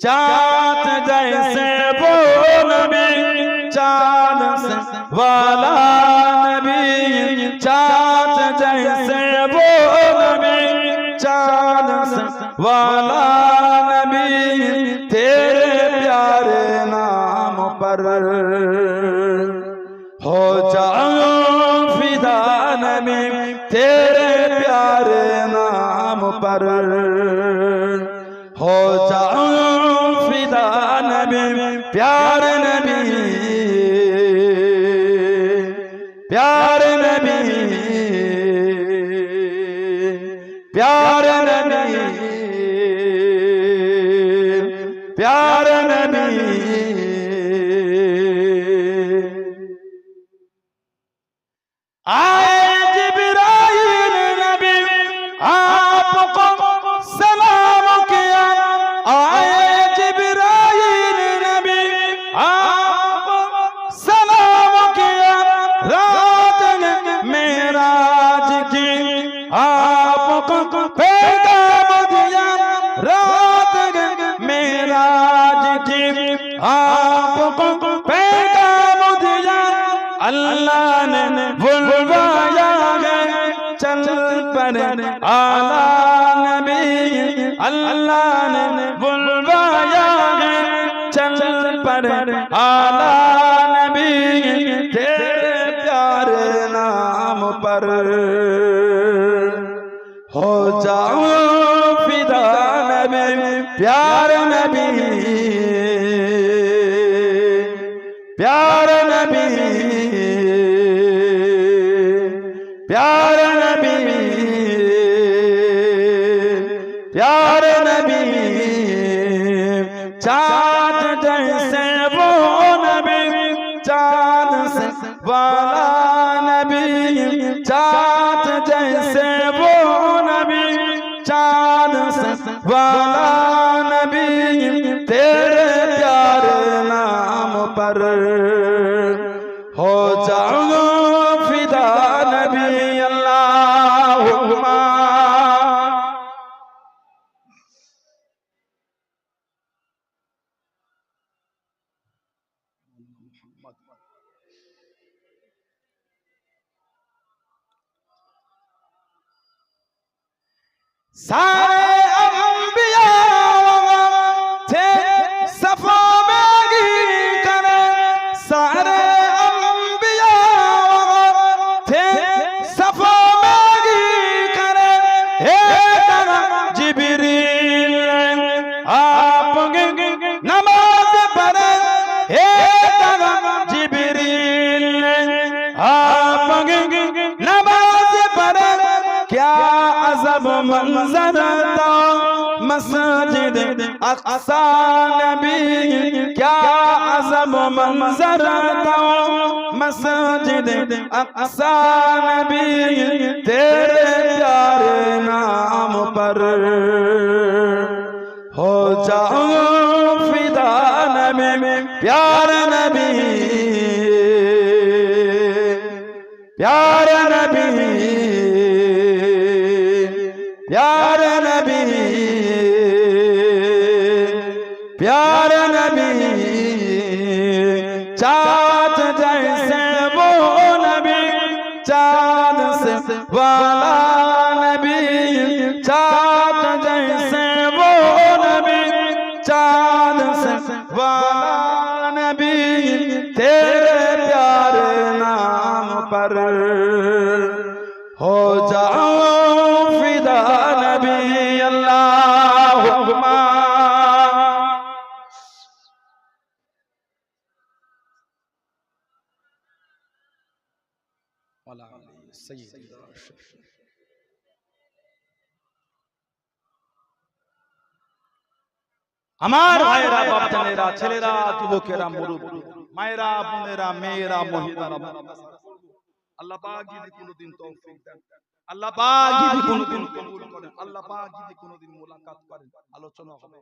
चाँद जैसे वो नबी चाँद वाला नबी, चाँद जैसे वो नबी चाँद वाला नबी, तेरे प्यारे नाम पर हो जाओ फिदा नबी, तेरे प्यारे नाम पर हो जाओ प्यारे नबी प्यारे नबी प्यारे नबी प्यारे नबी आपको पैगाम दिया रात मेराज की आपको पैगाम दिया अल्लाह ने बुलवाया है चल पर आला नबी अल्लाह ने बुलवाया है चल पर आला नबी तेरे प्यारे नाम पर हो जाओ फिदा नबी प्यारे नबी प्यारे नबी प्यारे नबी प्यारे नबी चाँद जैसे वो नबी चाँद से वाला नबी चाँद जैसे वाला नबी तेरे प्यारे नाम पर हो जाओ फिदा नबी अल्लाहुम्मा सारे नमाज पढ़े क्या अजब मंजर था मस्जिद अक्सा नबी क्या अजब मंजर था मस्जिद अक्सा नबी तेरे प्यारे नाम पर प्यारे नबी प्यारे नबी प्यारे नबी चाँद जैसे वो नबी चाँद से वाला नबी चाँद जैसे वो नबी चाँद से वाला नबी तेरे प्यारे پر ہو جاؤ فدا আমার ভাইয়েরা বাপদানেরা ছেলেরা যুবকেরা মুরুব মায়েরা বোনেরা মেয়েরা মহিলারা আল্লাহ পাক যদি কোনোদিন তৌফিক দেন আল্লাহ পাক যদি কোনোদিন কবুল করেন আল্লাহ পাক যদি কোনোদিন মোলাকাত করেন আলোচনা হবে।